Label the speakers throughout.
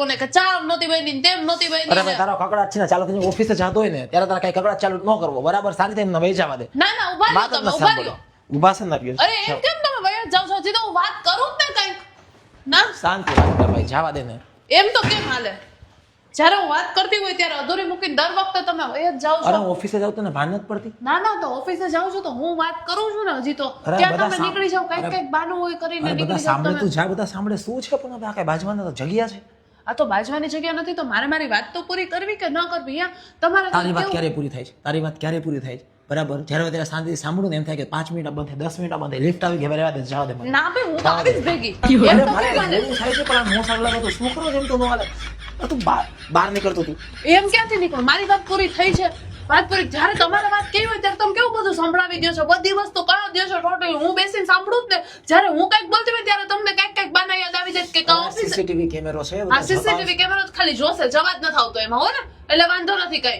Speaker 1: મને કે ચા નહોતી બની તેમ નહોતી બની
Speaker 2: અરે ભાઈ તારો કકડાટ છે ને ચાલો કે ઓફિસે જતો હોય ને ત્યારે તારે કઈ કકડાટ ચાલુ ન કરવો. બરાબર શાંતિ એમને વહી જવા દે.
Speaker 1: ના ના
Speaker 2: ઊભા
Speaker 1: રહ્યો તમે
Speaker 2: ઊભા
Speaker 1: રહ્યો
Speaker 2: ઊભા છે ને
Speaker 1: અરે એમ કેમ તમે વયા જાવ છો? તો હું વાત કરું જ ને કંઈક? ના?
Speaker 2: શાંતિ રાખ ભાઈ જવા દે ને.
Speaker 1: એમ તો કેમ હાલે? જ્યારે હું વાત કરતી હોય ત્યારે અધૂરી મૂકીને દર વખતે તમે વયા જ જાવ
Speaker 2: અરે
Speaker 1: છો
Speaker 2: અરે ઓફિસે જાઉં તને ભાન નથી પડતી?
Speaker 1: ના ના તો ઓફિસે જાઉં છું તો હું વાત કરું છું ને હજી તો. ત્યાં તમે નીકળી જાવ કંઈક કંઈક બાનું હોય કરીને નીકળી જાવ
Speaker 2: સાંભળે તું જા બધા સાંભળે શું છે પણ આ કઈ બાજવાના તો જગ્યા છે?
Speaker 1: આ તો બાજવાની જગ્યા નથી તો મારે મારી વાત તો પૂરી કરવી કે ન કરવી? તમારે
Speaker 2: તારી વાત ક્યારે પૂરી થાય છે? તારી વાત ક્યારે પૂરી થાય છે? બરાબર? જ્યારે ત્યારે શાંતિથી સાંભળું ને એમ થાય કે પાંચ મિનિટ બંધ થાય દસ મિનિટ બંધ થાય લિફ્ટ આવી ગયા રહેવા દે જવા દે
Speaker 1: ના ભાઈ હું તો આવીશ ભેગી. એમ તો
Speaker 2: થાય છે પણ આ મોં તો શું કરો એમ તો નો હાલે. તું બહાર બહાર નીકળતો તું.
Speaker 1: એમ ક્યાંથી નીકળું? મારી વાત પૂરી થઈ છે. વાત પૂરી જ્યારે તમારે વાત કેવી હોય ત્યારે તમે કેવું બધું સંભળાવી દો છો? બધી વસ્તુ કહો દો છો ટોટલ હું બેસીને સાંભળું જ ને જ્યારે હું કંઈક બોલતી હોય ત્યારે તમને કંઈક કંઈક બાના યાદ આવી જાય કે કહો ઓફિસ
Speaker 2: સીસીટીવી કેમેરો છે
Speaker 1: આ સીસીટીવી કેમેરો ખાલી જોશે જવા જ નથી આવતો એમાં હો ને? એટલે વાંધો નથી કઈ.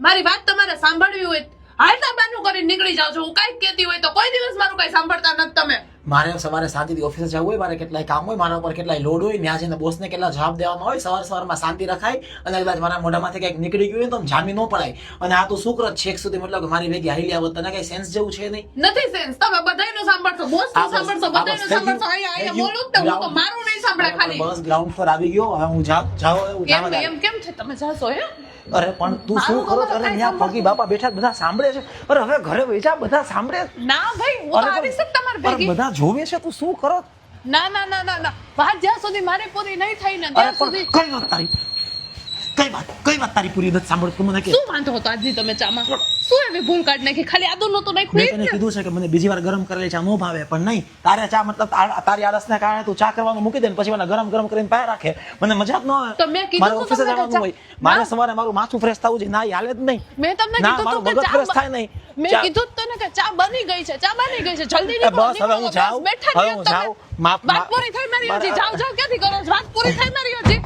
Speaker 1: મારી વાત તમારે સાંભળવી હોય હાલતા બાનું કરી નીકળી જાવ છો હું કાંઈક કહેતી હોય તો કોઈ દિવસ મારું કઈ સાંભળતા નથી તમે.
Speaker 2: મારે સવારે શાંતિથી ઓફિસે જવું હોય મારે કેટલાય કામ હોય મારા ઉપર કેટલાય લોડ હોય ત્યાં જઈને બોસને કેટલા જવાબ દેવામાં હોય સવાર સવારમાં શાંતિ રખાય અને કદાચ મારા મોઢામાંથી કંઈક નીકળી ગયું હોય તો જામી ન પડાય. અને આ તો શુક્ર છેક સુધી મતલબ મારી ભેગી હાલી આવત તને કઈ સેન્સ જેવું છે નહીં?
Speaker 1: નથી સેન્સ તમે બધાયનું સાંભળશો બોસ સાંભળશો બધાયનું. સાંભળશો. અહીંયા અહીંયા બોલું ને તો મારું સાંભળે ખાલી.
Speaker 2: બસ ગ્રાઉન્ડ પર આવી ગયો હવે હું જાઉં એવું
Speaker 1: કેમ એમ કેમ છે? તમે જાશો હે
Speaker 2: અરે પણ તું શું કરો
Speaker 1: તમારે
Speaker 2: અરે ત્યાં પગી બાપા બેઠા બધા સાંભળે છે. અરે હવે ઘરે વેચા બધા સાંભળે
Speaker 1: ના ભાઈ હું તો
Speaker 2: અરે
Speaker 1: આવીશ જ ભેગી.
Speaker 2: બધા જોવે છે તું શું કરો?
Speaker 1: ના ના ના ના ના. વાત જ્યાં સુધી મારે પૂરી નહીં થઈ ને ત્યાં સુધી
Speaker 2: કઈ વાત તારી? કઈ વાત કઈ વાત તારી પૂરી નથી સાંભળ તું મને કે?
Speaker 1: શું વાંધો હતો આજની તમે ચામાં? શું એવી ભૂલ કાઢ નાખી? ખાલી આદુ નહોતું
Speaker 2: મેં તને
Speaker 1: ને?
Speaker 2: કીધું છે કે મને બીજી વાર ગરમ કરેલી ચા ન ભાવે પણ નહીં. તારે ચા મતલબ તારી આળસને કારણે તું ચા કરવાનું મૂકી દે ને પછી મને ગરમ ગરમ કરીને પાયા રાખે. મને મજા જ ન આવે.
Speaker 1: તો મેં કીધું
Speaker 2: મારે ઓફિસે જવાનું હોય. મારે સવારે મારું માથું ફ્રેશ થવું જોઈએ. ના હાલે જ નહીં.
Speaker 1: મેં તમને કીધું તું કે ચા ફ્રેશ
Speaker 2: થાય નહીં.
Speaker 1: મેં કીધું તો તને કે ચા બની ગઈ છે ચા બની ગઈ છે. જલ્દી નીકળો,
Speaker 2: બસ, હવે હું જાઉં.
Speaker 1: બેઠા રહ્યો તમે.
Speaker 2: માફ-
Speaker 1: પૂરી થઈ મારી હજી. જાઓ જાઓ ક્યાંથી કરો વાત પૂરી થઈ મારી હજી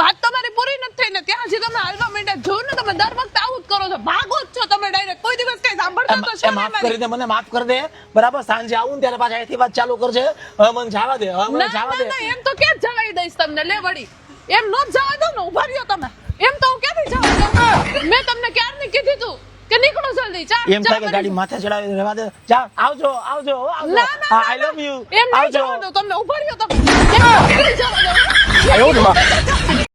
Speaker 1: વાત તમારી પૂરી નથી થઈ ને ત્યાં હજી તમે હાલવા માંડ્યા જો ને તમે દર વખતે આવું જ કરો છો ભાગો જ છો તમે ડાયરેક્ટ કોઈ દિવસ કઈ સાંભળતા તો
Speaker 2: માફ કરી દે મને માફ કરી દે. બરાબર સાંજે આવું ને ત્યારે પાછા અહીંથી વાત ચાલુ કરજે. હવે મને જવા દે હવે મને જવા દે.
Speaker 1: એમ તો ક્યાં જવાઈ દઈશ તમને? લે વળી. એમ નો જવા દો ને ઊભા રહ્યો તમે. એમ તો હું ક્યાંથી જવા દઉં? મેં તમને ક્યારની કીધું તું કે નીકળો જલ્દી ચા
Speaker 2: એમ
Speaker 1: ચા
Speaker 2: થાય કે ગાડી માથે ચડાવી રહેવા દે. જા આવજો આવજો આવજો.
Speaker 1: ના ના
Speaker 2: આઈ લવ યુ
Speaker 1: એમ
Speaker 2: આવજો.
Speaker 1: તમને ઊભા રહ્યો તમે એમ જવા દો?
Speaker 2: ને.